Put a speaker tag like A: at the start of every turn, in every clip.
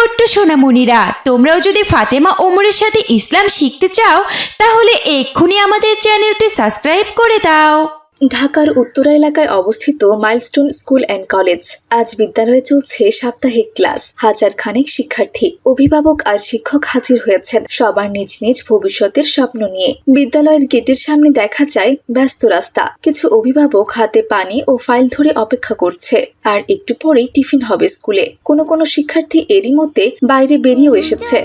A: ছোট্ট সোনামণিরা, তোমরাও যদি ফাতেমা ওমরের সাথে ইসলাম শিখতে চাও, তাহলে এক্ষুনি আমাদের চ্যানেলটি সাবস্ক্রাইব করে দাও।
B: ঢাকার উত্তরা এলাকায় অবস্থিত মাইলস্টোন স্কুল অ্যান্ড কলেজ। আজ বিদ্যালয়ে চলছে সাপ্তাহিক ক্লাস। হাজার খানেক শিক্ষার্থী, অভিভাবক আর শিক্ষক হাজির হয়েছেন সবার নিজ নিজ ভবিষ্যতের স্বপ্ন নিয়ে। বিদ্যালয়ের গেটের সামনে দেখা যায় ব্যস্ত রাস্তা। কিছু অভিভাবক হাতে পানি ও ফাইল ধরে অপেক্ষা করছে। আর একটু পরেই টিফিন হবে স্কুলে। কোনো কোনো শিক্ষার্থী এরই মধ্যে বাইরে বেরিয়েও এসেছে।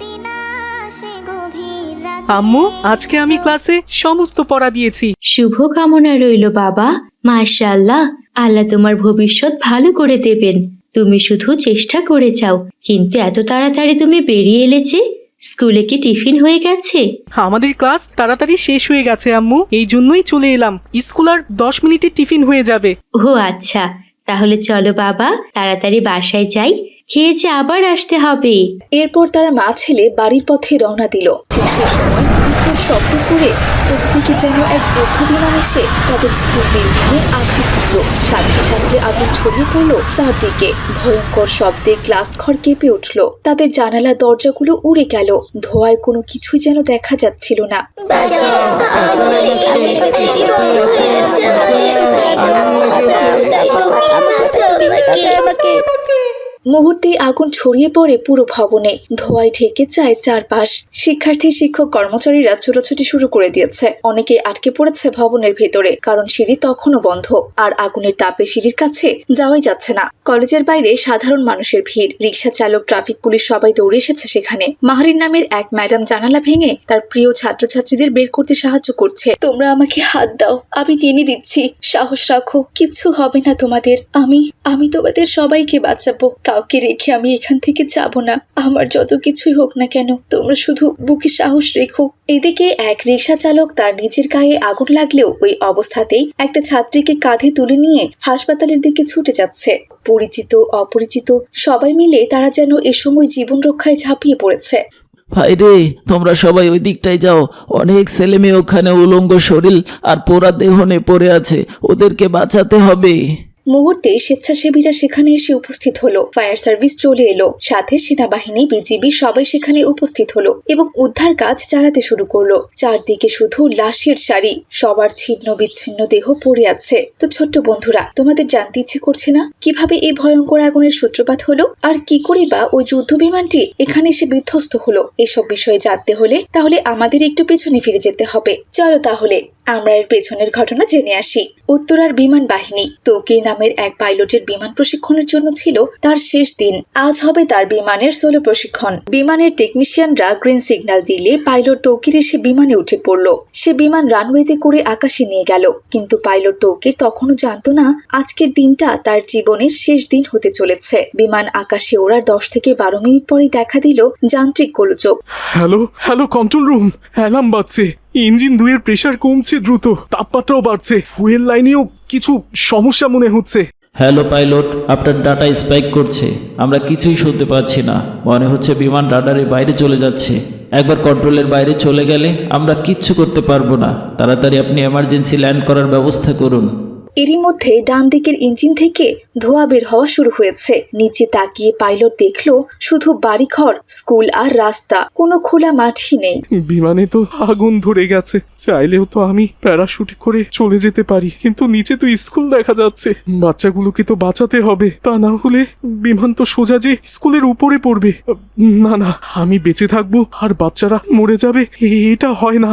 C: আম্মু আজকে আমি ক্লাসে সমস্ত পড়া দিয়েছি।
D: শুভ কামনা রইল বাবা। মাশাআল্লাহ আল্লাহ তোমার ভবিষ্যৎ ভালো করে দেবেন। তুমি শুধু চেষ্টা করে যাও কিন্তু এত তাড়াতাড়ি তুমি বেরিয়ে এলেছে? স্কুলে কি টিফিন হয়ে গেছে?
C: আমাদের ক্লাস তাড়াতাড়ি শেষ হয়ে গেছে আম্মু। এই জন্যই চলে এলাম। স্কুল আর দশ মিনিটে টিফিন হয়ে যাবে।
D: ও আচ্ছা। তাহলে চলো বাবা তাড়াতাড়ি বাসায় যাই। খেয়েছে আবার আসতে হবে
B: এরপর তারা মা ছেলে বাড়ির পথে রওনা দিল ঠিক সে সময় বিকট শব্দ করে কোথা থেকে যেন এক যুদ্ধ বিমান এসে তাদের স্কুল বিল্ডিংয়ে আঘাত সাথে সাথে আগুন ছড়িয়ে পড়ল চারদিকে ভয়ঙ্কর শব্দে গ্লাস ঘর কেঁপে উঠল তাদের জানালা দরজাগুলো উড়ে গেল ধোঁয়ায় কোনো কিছুই যেন দেখা যাচ্ছিল না মুহূর্তেই আগুন ছড়িয়ে পড়ে পুরো ভবনে। ধোঁয়ায় ঢেকে যায় চারপাশ। শিক্ষার্থী, শিক্ষক, কর্মচারীরা ছোটাছুটি শুরু করে দিয়েছে। অনেকে আটকে পড়েছে ভবনের ভেতরে, কারণ সিঁড়ি তখনও বন্ধ। আর আগুনের তাপে সিঁড়ির কাছে যাওয়াই যাচ্ছে না। কলেজের বাইরে সাধারণ মানুষের ভিড়। রিক্সা চালক, ট্রাফিক পুলিশ সবাই দৌড়ে এসেছে সেখানে। মাহরিন নামের এক ম্যাডাম জানালা ভেঙে তার প্রিয় ছাত্রছাত্রীদের বের করতে সাহায্য করছে। তোমরা আমাকে হাত দাও, আমি টেনে দিচ্ছি। সাহস রাখো, কিচ্ছু হবে না তোমাদের। আমি আমি তোমাদের সবাইকে বাঁচাবো। কাউকে রেখে আমি এখান থেকে যাব না। আমার যত কিছুই হোক না কেন, তোমরা শুধু বুকে সাহস রেখো। এদিকে এক রিক্সা চালক তার নিজের গায়ে আগুন লাগলেও ওই অবস্থাতেই একটা ছাত্রীকে কাঁধে তুলে নিয়ে হাসপাতালের দিকে ছুটে যাচ্ছে। পরিচিত, অপরিচিত, সবাই মিলে তারা যেন এ সময় জীবন রক্ষায় ঝাঁপিয়ে পড়েছে।
E: ভাই রে, তোমরা সবাই ওই দিকটায় যাও। অনেক ছেলে মেয়ে ওখানে উলঙ্গ শরীর আর পোড়া দেহ নিয়ে পড়ে আছে। ওদেরকে বাঁচাতে হবে।
B: মুহূর্তে স্বেচ্ছাসেবীরা সেখানে এসে উপস্থিত হলো। ফায়ার সার্ভিস চলে এলো। সাথে সেনাবাহিনী, বিজিবি সবাই সেখানে উপস্থিত হলো এবং উদ্ধার কাজ চালাতে শুরু করল। চারদিকে শুধু লাশের সারি। সবার ছিন্ন বিচ্ছিন্ন দেহ পড়ে আছে। তো ছোট্ট বন্ধুরা, তোমাদের জানতে ইচ্ছে করছে না? কীভাবে এই ভয়ঙ্কর আগুনের সূত্রপাত হলো? আর কি করে বা ওই যুদ্ধ বিমানটি এখানে এসে বিধ্বস্ত হলো? এসব বিষয়ে জানতে হলে তাহলে আমাদের একটু পেছনে ফিরে যেতে হবে। চলো তাহলে, আমরা এর পেছনের ঘটনা জেনে আসি। উত্তরার বিমান বাহিনী তৌকির নামের এক পাইলটের বিমান প্রশিক্ষণের জন্য ছিল তার শেষ দিন। আজ হবে তার বিমানের সোলো প্রশিক্ষণ। বিমানের টেকনিশিয়ানরা গ্রিন সিগন্যাল দিলে পাইলট তৌকির এসে বিমানে উঠে পড়ল। সে বিমান রানওয়েতে করে আকাশে নিয়ে গেল। কিন্তু পাইলট তৌকির তখনও জানতো না, আজকের দিনটা তার জীবনের শেষ দিন হতে চলেছে। বিমান আকাশে ওড়ার দশ থেকে বারো মিনিট পরে দেখা দিল যান্ত্রিক গোলযোগ।
F: Hello hello, control room, alarm বাজছে। ইঞ্জিন দুইয়ের প্রেশার কমছে দ্রুত, তাপমাত্রাও বাড়ছে। ফুয়েল লাইনেও কিছু সমস্যা মনে হচ্ছে।
E: হ্যালো পাইলট আপনার ডাটা স্পাইক করছে। আমরা কিছুই শুনতে পাচ্ছি না। মনে হচ্ছে বিমান রাডারের বাইরে চলে যাচ্ছে। একবার কন্ট্রোলের বাইরে চলে গেলে আমরা কিচ্ছু করতে পারব না। তাড়াতাড়ি আপনি এমার্জেন্সি ল্যান্ড করার ব্যবস্থা করুন।
B: এরই মধ্যে ডান দিকের ইঞ্জিন থেকে ধোয়া বের হওয়া শুরু হয়েছে। নিচে তাকিয়ে পাইলট দেখল শুধু বাড়িঘর, স্কুল আর রাস্তা। কোনো খোলা মাঠই নেই।
F: বিমানে তো আগুন ধরে গেছে। চাইলেও তো আমি প্যারাশুট করে চলে যেতে পারি। কিন্তু নিচে তো স্কুল দেখা যাচ্ছে। বাচ্চাগুলোকে তো বাঁচাতে হবে। তা না হলে বিমান তো সোজা যে স্কুলের উপরে পড়বে। না না, আমি বেঁচে থাকব আর বাচ্চারা মরে যাবে। এটা হয় না।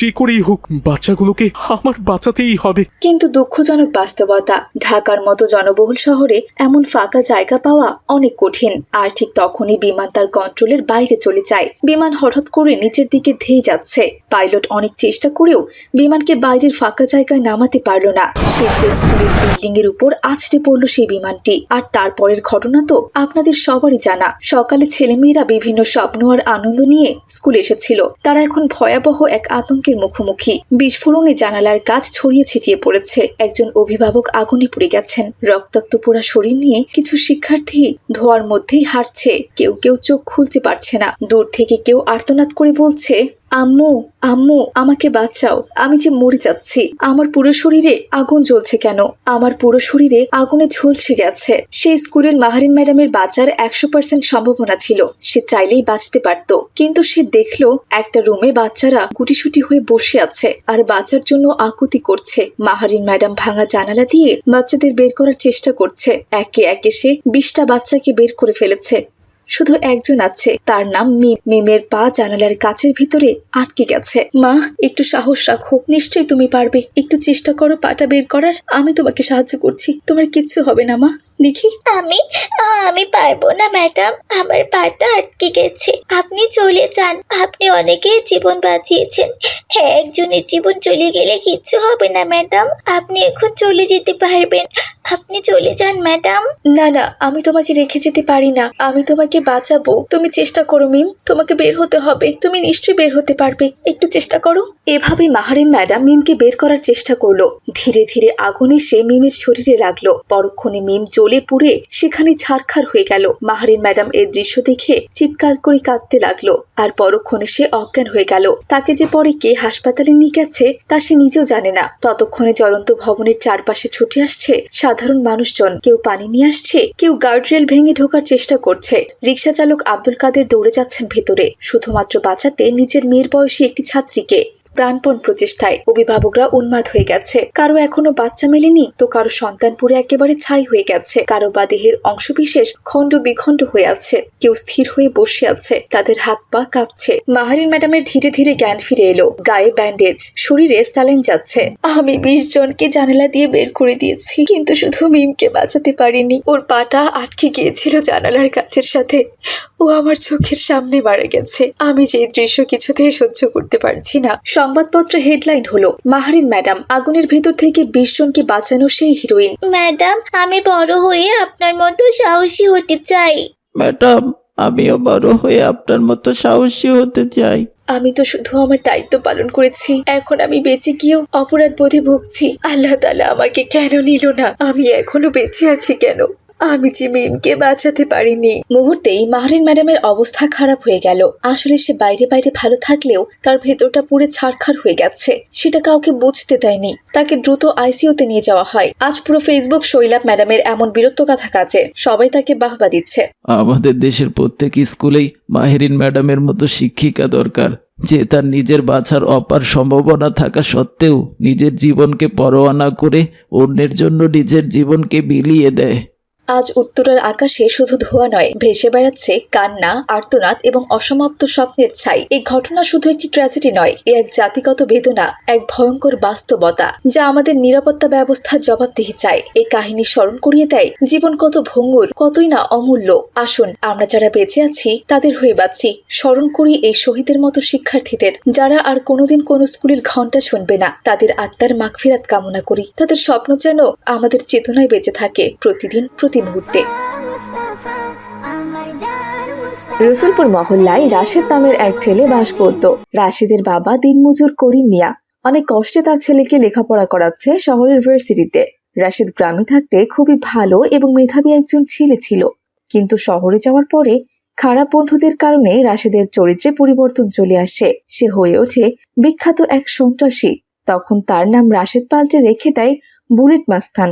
F: যে করেই হোক, বাচ্চাগুলোকে আমার বাঁচাতেই হবে।
B: কিন্তু দুঃখজনক বাস্তবতা, ঢাকার মতো জনবহুল শহরে এমন ফাঁকা জায়গা পাওয়া অনেক কঠিন। আর ঠিক তখনই বিমান তার কন্ট্রোলের বাইরে চলে যায়। বিমান হঠাৎ করে নিচের দিকে ধেয়ে যাচ্ছে। পাইলট অনেক চেষ্টা করেও বিমানকে বাইরের ফাঁকা জায়গায় নামাতে পারল না। শেষে স্কুলের বিল্ডিং এর উপর আছড়ে পড়ল সেই বিমানটি। আর তারপরের ঘটনা তো আপনাদের সবারই জানা। সকালে ছেলেমেয়েরা বিভিন্ন স্বপ্ন আর আনন্দ নিয়ে স্কুলে এসেছিল। তারা এখন ভয়াবহ এক আতঙ্কের মুখোমুখি। বিস্ফোরণে জানালার কাজ ছড়িয়ে ছিটিয়ে পড়েছে। একজন অভিভাবক আগুনে পড়ে গেছেন। রক্তাক্ত পোড়া শরীর নিয়ে কিছু শিক্ষার্থী ধোয়ার মধ্যেই হাঁটছে। কেউ কেউ চোখ খুলতে পারছে না। দূর থেকে কেউ আর্তনাদ করে বলছে আম্মু আম্মু, আমাকে বাঁচাও। আমি যে মরে যাচ্ছি। আমার পুরো শরীরে আগুন জ্বলছে কেন? আমার পুরো শরীরে আগুনে ঝলসে গেছে। সেই স্কুলের মাহারিন ম্যাডামের বাঁচার একশো পার্সেন্ট সম্ভাবনা ছিল। সে চাইলেই বাঁচতে পারত। কিন্তু সে দেখল, একটা রুমে বাচ্চারা গুটিসুটি হয়ে বসে আছে আর বাঁচার জন্য আকুতি করছে। মাহারিন ম্যাডাম ভাঙা জানালা দিয়ে বাচ্চাদের বের করার চেষ্টা করছে। একে একে সে বিশটা বাচ্চাকে বের করে ফেলেছে। শুধু একজন আছে। তার নাম মিম। মিমের পা জানালার কাছের ভিতরে আটকে গেছে। মা, একটু সাহস রাখো। নিশ্চয়ই তুমি পারবে। একটু চেষ্টা করো পাটা বের করার। আমি তোমাকে সাহায্য করছি। তোমার কিচ্ছু হবে না, মা। দেখি,
G: আমি আমি পারব না, ম্যাডাম। আমার পাটা আটকে গেছে। আপনি চলে যান। আপনি অনেকের জীবন বাঁচিয়েছেন। হ্যাঁ একজনের জীবন চলে গেলে কিচ্ছু হবে না, ম্যাডাম। আপনি এখন চলে যেতে পারবেন। আপনি চলে যান, ম্যাডাম।
B: না না, আমি তোমাকে রেখে যেতে পারি না। আমি তোমাকে বাঁচাবো। তুমি চেষ্টা করো, মিম। তোমাকে বের হতে হবে। তুমি নিশ্চয়ই বের হতে পারবে। একটু চেষ্টা করো। এভাবে মাহারিন ম্যাডাম মিমকে বের করার চেষ্টা করল। ধীরে ধীরে আগুনে সে মিমের শরীরে লাগল। পরক্ষণে মিম জ্বলে পুড়ে সেখানে ছারখার হয়ে গেল। মাহারিন ম্যাডাম এর দৃশ্য দেখে চিৎকার করে কাঁদতে লাগল আর পরক্ষণে সে অজ্ঞান হয়ে গেল। তাকে যে পরে কে হাসপাতালে নিয়ে গেছে তা সে নিজেও জানে না। ততক্ষণে জ্বলন্ত ভবনের চারপাশে ছুটে আসছে সাধারণ মানুষজন। কেউ পানি নিয়ে আসছে, কেউ গার্ডরেল ভেঙে ঢোকার চেষ্টা করছে। রিক্সা চালক আব্দুল কাদের দৌড়ে যাচ্ছেন ভেতরে। শুধুমাত্র বাঁচাতে নিজের মেয়ের বয়সী একটি ছাত্রীকে প্রাণপণ প্রচেষ্টায় অভিভাবকরা উন্মাদ হয়ে গেছে। কারও এখনও বাচ্চা মেলেনি, তো কারও সন্তান পুরে একেবারে ছাই হয়ে গেছে। কারও বা দেহের অংশবিশেষ খণ্ড বিখণ্ড হয়ে আছে। কেউ স্থির হয়ে বসে আছে, তাদের হাত পা কাঁপছে। মাহারিন ম্যাডামের ধীরে ধীরে জ্ঞান ফিরে এলো। গায়ে ব্যান্ডেজ, শরীরে স্যালাইন যাচ্ছে। আমি বিশ জনকে জানালা দিয়ে বের করে দিয়েছি, কিন্তু শুধু মিমকে বাঁচাতে পারিনি। ওর পাটা আটকে গিয়েছিল জানালার কাছের সাথে। ও আমার চোখের সামনে মারা গেছে। আমি যে দৃশ্য কিছুতেই সহ্য করতে পারছি না। সংবাদপত্রে হেডলাইন হলো মাহারিন ম্যাডাম আগুনের ভেতর থেকে বিশ জনকে বাঁচানো সেই হিরোইন।
G: ম্যাডাম আমি বড় হয়ে আপনার মতো সাহসী হতে চাই।
E: ম্যাডাম আমিও বড় হয়ে আপনার মতো সাহসী হতে চাই।
B: আমি তো শুধু আমার দায়িত্ব পালন করেছি। এখন আমি বেঁচে গিয়েও অপরাধ বোধে ভুগছি। আল্লাহ তালা আমাকে কেন নিল না? আমি এখনও বেঁচে আছি কেন? আমি যে মিমকে বাঁচাতে পারিনি। মুহূর্তেই মাহরিন ম্যাডামের অবস্থা খারাপ হয়ে গেল। আসলে সে বাইরে বাইরে ভালো থাকলেও তার ভেতরটা পুরো ছাড়খাড় হয়ে গেছে। সেটা কাউকে বুঝতে দেয়নি। তাকে দ্রুত আইসিইউতে নিয়ে যাওয়া হয়। আজ পুরো ফেসবুক শৈলাপ ম্যাডামের এমন বীরত্ব কথা কাজে সবাই তাকে বাহবা দিচ্ছে।
E: আমাদের দেশের প্রত্যেক স্কুলেই মাহেরিন ম্যাডামের মতো শিক্ষিকা দরকার। যে তার নিজের বাছার অপার সম্ভাবনা থাকা সত্ত্বেও নিজের জীবনকে পরোয়া না করে অন্যের জন্য নিজের জীবনকে বিলিয়ে দেয়।
B: আজ উত্তরের আকাশে শুধু ধোয়া নয়, ভেসে বেড়াচ্ছে কান্না, আর্তনাদ এবং অসমাপ্ত স্বপ্নের ছাই। এই ঘটনা শুধু একটি ট্র্যাজেডি নয়, এ এক জাতিগত বেদনা, এক ভয়ঙ্কর বাস্তবতা, যা আমাদের নিরাপত্তা ব্যবস্থার জবাবদিহি চায়। এই কাহিনী স্মরণ করিয়ে দেয়, জীবন কত ভঙ্গুর, কতই না অমূল্য। আসুন, আমরা যারা বেঁচে আছি, তাদের হয়ে বাঁচছি স্মরণ করি এই শহীদের মতো শিক্ষার্থীদের, যারা আর কোনোদিন কোনো স্কুলের ঘণ্টা শুনবে না। তাদের আত্মার মাগফিরাত কামনা করি। তাদের স্বপ্ন যেন আমাদের চেতনায় বেঁচে থাকে। প্রতিদিন প্রতি মুহূর্তে
H: রসুলপুর মহল্লায় রাশেদ নামের এক ছেলে বাস করত। রাশেদের বাবা দিনমজুর করিম মিয়া। অনেক কষ্টে তার ছেলেকে লেখাপড়া করাচ্ছে শহরের ভার্সিটিতে। রাশেদ গ্রামে থাকতে খুবই ভালো এবং মেধাবী একজন ছেলে ছিল। কিন্তু শহরে যাওয়ার পরে খারাপ বন্ধুদের কারণে রাশেদের চরিত্রে পরিবর্তন চলে আসে। সে হয়ে ওঠে বিখ্যাত এক সন্ত্রাসী। তখন তার নাম রাশেদ পাল্টে রেখে দেয় বুলেট মাস্তান।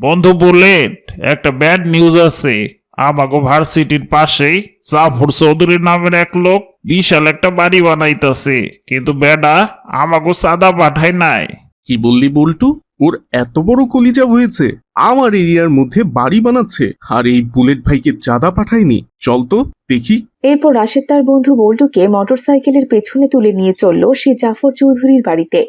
I: বন্ধু বুলেট একটা ব্যাড নিউজ আছে। আমাগো ভার্সিটির পাশেই জাফর চৌধুরী নামের এক লোক বিশাল একটা বাড়ি বানাইতেছে। কিন্তু বেডা আমাগো সাদা পাঠায় নাই।
F: কি বললি বল্টু? ওর এত বড় কলিজা হয়েছে। আমার এরিয়ার মধ্যে বাড়ি বানাচ্ছে। আর এই বুলেট ভাইকে চাঁদা পাঠায়নি। চল তো দেখি।
H: এরপর রাশেদ তার বন্ধু বল্টুকে মোটরসাইকেলের পেছনে তুলে নিয়ে চলল সে জাফর চৌধুরীর বাড়িতে।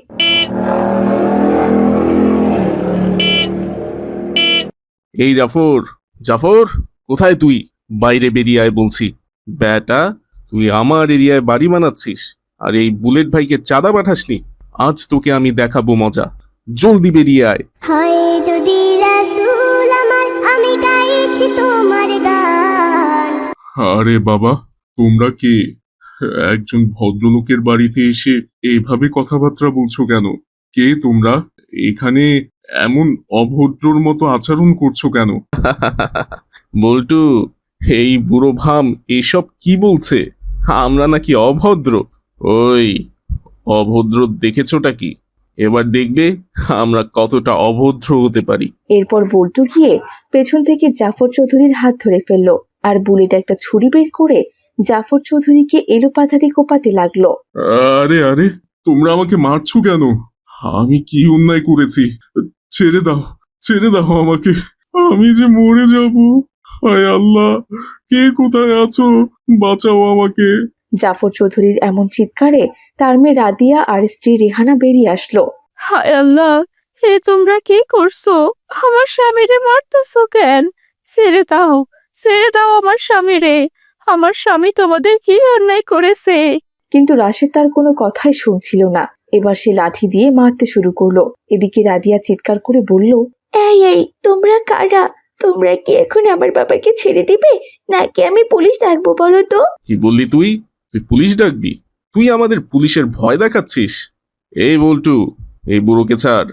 F: এই জাফর জাফর কোথায় তুই? বাইরে বেরিয়ে আয় বলছি। ব্যাটা তুই আমার এরিয়ায় বাড়ি বানাচ্ছিস আর এই বুলেট ভাইকে চাঁদা পাঠাসনি? আজ তোকে আমি দেখাবো মজা। জলদি বেরিয়ে আয়।
G: হয় যদি রাসূল আমার আমি গাইছি তোমার গান।
F: আরে বাবা তোমরা কে? একজন ভদ্রলোকের বাড়িতে এসে এইভাবে কথাবার্তা বলছো কেন? কে তোমরা? এখানে এমন অভদ্রর মতো আচরণ করছ কেন? বল্টু এই বুড়ো ভাম এসব কি বলছে? আমরা নাকি অভদ্র। ওই অভদ্র দেখেছোটা কি? এবার দেখবে আমরা কতটা অভদ্র হতে পারি।
H: এরপর বল্টু গিয়ে পেছন থেকে জাফর চৌধুরীর হাত ধরে ফেলল আর বুলেট একটা ছুরি বের করে জাফর চৌধুরীকে এলোপাথারি কোপাতে লাগল।
F: আরে আরে তোমরা আমাকে মারছো কেন? আমি কি অন্যায় করেছি? ছেড়ে দাও ছেড়ে দাও আমাকে। আমি যে মরে যাব। হায় আল্লাহ কে কোথায় আছো? বাঁচাও আমাকে।
H: জাফর চৌধুরীর এমন চিৎকারে তার মেয়ে রাদিয়া আর স্ত্রী রেহানা বেরিয়ে আসলো।
J: হায় আল্লাহ হে তোমরা কি করছ? আমার স্বামীরে মারতেছো কেন? ছেড়ে দাও ছেড়ে দাও আমার স্বামীরে। আমার স্বামী তোমাদের কি অন্যায় করেছে?
H: কিন্তু রাশেদ তার কোনো কথাই শুনছিল না। এবার সে লাঠি দিয়ে মারতে শুরু করল। এদিকে রাদিয়া চিৎকার করে বলল
G: এই এই তোমরা কারা? তোমরা কি এখন আমার বাবাকে ছেড়ে দিবে? নাকি আমি পুলিশ ডাকবো বলো তো?
F: কি বললি তুই? তুই পুলিশ ডাকবি? তুই আমাদের পুলিশের ভয় দেখাচ্ছিস? এই বল্টু এই বুড়োকে ছাড়।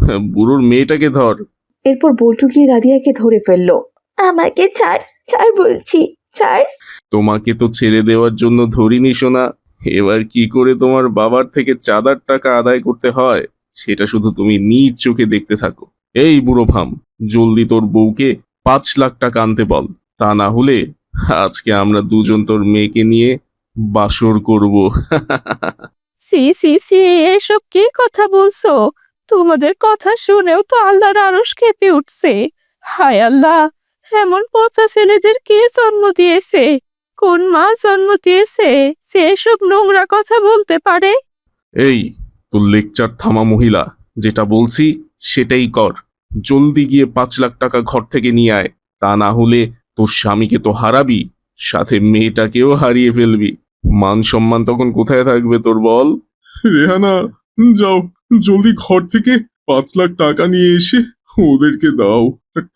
F: হ্যাঁ, বুড়োর মেয়েটাকে ধর।
H: এরপর বল্টু গিয়ে রাদিয়াকে ধরে ফেলল।
G: আমাকে ছাড় ছাড় বলছি ছাড়।
F: তোমাকে তো ছেড়ে দেওয়ার জন্য ধরিনি শোনা এবার কি করে তোমার বাবার থেকে চাঁদার টাকা আদায় করতে হয়, সেটা শুধু তুমি নিজ চোখে দেখতে থাকো। এই বুড়ো ভাম, জলদি তোর বউকে পাঁচ লাখ টাকা আনতে বল। তা না হলে আজকে আমরা দুজন তোর মেয়েকে নিয়ে বাসর করব।
J: সি সি সি, এসব কি কথা বলছো? তোমাদের কথা শুনেও তো আল্লাহর আরস কেঁপে উঠছে। হায় আল্লাহ, এমন পচা ছেলেদের কে জন্ম দিয়েছে? কোন মা জন্ম দিয়েছে সে এসব নোংরা কথা বলতে পারে?
F: এই তোর লেকচার থামা মহিলা যেটা বলছি সেটাই কর। জলদি গিয়ে পাঁচ লাখ টাকা ঘর থেকে নিয়ে আয় তা না হলে তোর স্বামীকে তো হারাবি সাথে মেয়েটাকেও হারিয়ে ফেলবি। মান সম্মান তখন কোথায় থাকবে তোর বল? রেহানা যাও জলদি ঘর থেকে পাঁচ লাখ টাকা নিয়ে এসে ওদেরকে দাও।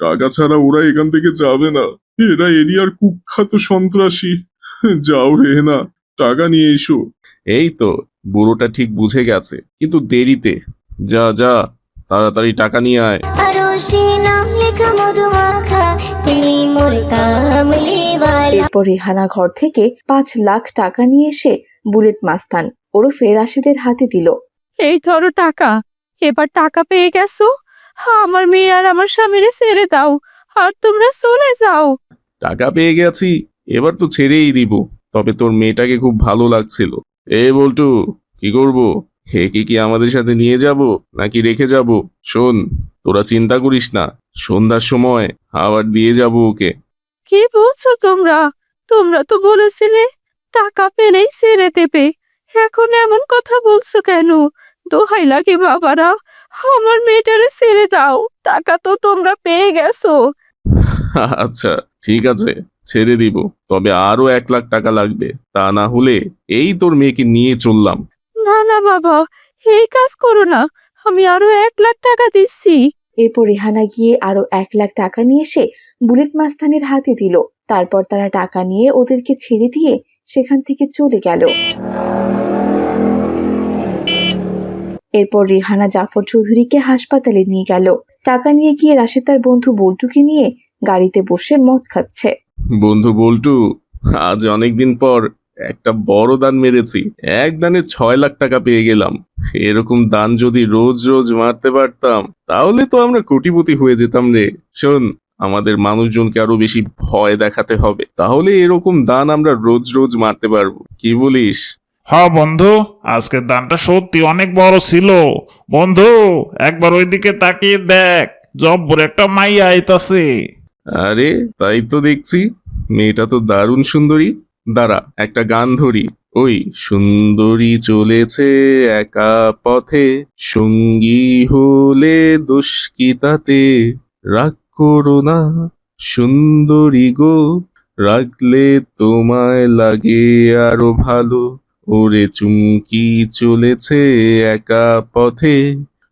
F: টাকা ছাড়া ওরা এখান থেকে যাবে না। এরা এরিয়ার কুখ্যাত সন্ত্রাসী। যাও রেহানা টাকা নিয়ে এসো। এই তো বুড়োটা ঠিক বুঝে গেছে কিন্তু দেরিতে। যা যা তাড়াতাড়ি টাকা নিয়ে আয়।
H: এরপর রেহানা ঘর থেকে পাঁচ লাখ টাকা নিয়ে এসে বুলেট মাস্তান ওরফে রাশেদের হাতে দিল।
J: এই ধরো টাকা এবার টাকা পেয়ে গেছো? আমার মেয়ে আর আমার স্বামীরে ছেড়ে দাও আর তোমরা চলে যাও।
F: টাকা পেয়ে গেছি এবার তো ছেড়েই দিব তবে তোর মেয়েটাকে খুব ভালো লাগছিল। এ বলটু কি করব? হে কি কি আমাদের সাথে নিয়ে যাব নাকি রেখে যাব? শোন তোরা চিন্তা করিস না সন্ধ্যার সময় আবার দিয়ে যাব ওকে।
J: কি বলছো তোমরা? তোমরা তো বলেছিলে টাকা পেলেই ছেড়ে দেবে। এখন এমন কথা বলছো কেন? দোহাই লাগে বাবারা। আমার মেয়েটারে ছেড়ে দাও। টাকা তো তোমরা পেয়ে গেছো।
F: আচ্ছা ঠিক আছে ছেড়ে দিব। তবে আরও এক লাখ টাকা লাগবে। তা না হলে এই তোর মেয়েকে নিয়ে চললাম।
J: না না বাবা এই কাজ করো না। আমি আরও এক লাখ টাকা দিচ্ছি।
H: এরপর রেহানা গিয়ে আরও এক লাখ টাকা নিয়ে এসে বুলেট মাস্তানের হাতে দিল। তারপর তারা টাকা নিয়ে ওদেরকে ছেড়ে দিয়ে সেখান থেকে চলে গেল। এরপর রেহানা জাফর চৌধুরীকে হাসপাতালে নিয়ে গেল। টাকা নিয়ে গিয়ে রাশেদ তার বন্ধু বল্টুকে নিয়ে গাড়িতে বসে মদ খাচ্ছে।
F: বন্ধু বল্টু, আজ অনেকদিন পর একটা বড় দান মেরেছি। এক দানে ছয় লাখ টাকা পেয়ে গেলাম। এরকম দান যদি রোজ রোজ মারতে পারতাম, তাহলে তো আমরা কোটিপতি হয়ে যেতাম রে। শোন, আমাদের মানুষজনকে আরও বেশি ভয় দেখাতে হবে। তাহলে এরকম দান আমরা রোজ রোজ মারতে পারব। কি বলিস?
I: হ বন্ধু আজকের দানটা সত্যি অনেক বড় ছিল। বন্ধু, একবার ওইদিকে তাকিয়ে দেখ, জব্বর একটা মাইয়া আইতাছে।
F: আরে, তাই তো দেখছি। মেয়েটা তো দারুণ সুন্দরী। দাঁড়া, একটা গান ধরি। ওই, সুন্দরী চলেছে একা পথে, সঙ্গী হলে দোষ কি তাতে? রাগ করো না, সুন্দরী গো রাখলে তোমায় লাগে আরও ভালো। ওরে চুমকি চলেছে একা পথে,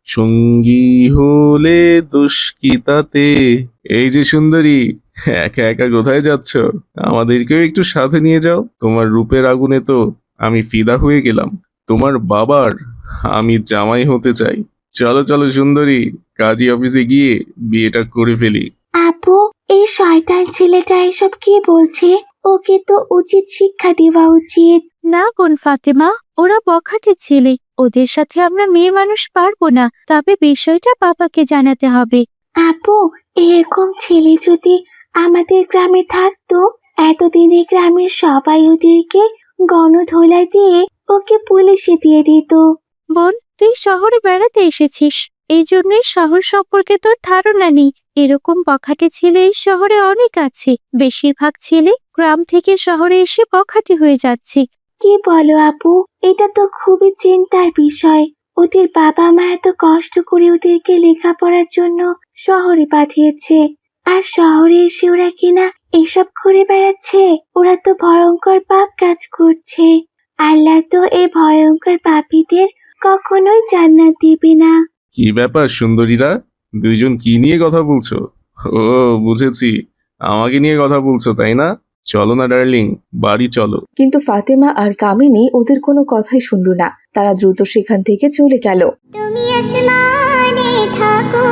F: সঙ্গী হলে দোষ কি তাতে? এই যে সুন্দরী, একা একা কোথায় যাচ্ছ? আমাদেরকেও একটু সাথে নিয়ে যাও, তোমার রূপের আগুনে তো আমি ফিদা হয়ে গেলাম। তোমার বাবার আমি জামাই হতে চাই। চলো চলো সুন্দরী, কাজী অফিসে গিয়ে বিয়েটা করে ফেলি।
G: আপু, এই শয়তান ছেলেটা এসব কি বলছে? ওকে তো উচিত শিক্ষা দেওয়া উচিত।
J: না কোন ফাতেমা ওরা বখাটে ছেলে। ওদের সাথে আমরা মেয়ে মানুষ পারব না তবে বিষয়টা বাবাকে জানাতে হবে।
G: আপু এরকম ছেলে যদি আমাদের গ্রামে থাকতো এতদিনে গ্রামের সবাই ওদেরকে গণধোলা দিয়ে ওকে পুলিশে দিয়ে দিত।
J: বোন তুই শহরে বেড়াতে এসেছিস। এই জন্যই শহর সম্পর্কে তোর ধারণা নেই। এরকম বখাটে ছেলে এই শহরে অনেক আছে। বেশিরভাগ ছেলে গ্রাম থেকে শহরে এসে বখাটে হয়ে যাচ্ছে।
G: কি বলো আপু? এটা তো খুবই চিন্তার বিষয়। ওদের বাবা মা এত কষ্ট করে ওদেরকে লেখাপড়ার জন্য শহরে পাঠিয়েছে। আর শহরে এসে ওরা কিনা এসব করে বেড়াচ্ছে? ওরা তো ভয়ঙ্কর পাপ কাজ করছে। আল্লাহ তো এই ভয়ঙ্কর পাপীদের কখনোই জান্নাত দিবে না।
F: কি ব্যাপার সুন্দরীরা? দুইজন কি নিয়ে কথা বলছো? ও বুঝেছি। আমাকে নিয়ে কথা বলছো তাই না? চলো না ডার্লিং বাড়ি চলো।
H: কিন্তু ফাতেমা আর কামিনী ওদের কোনো কথাই শুনল না। তারা দ্রুত সেখান থেকে চলে গেল।
G: তুমি আসমানে থাকো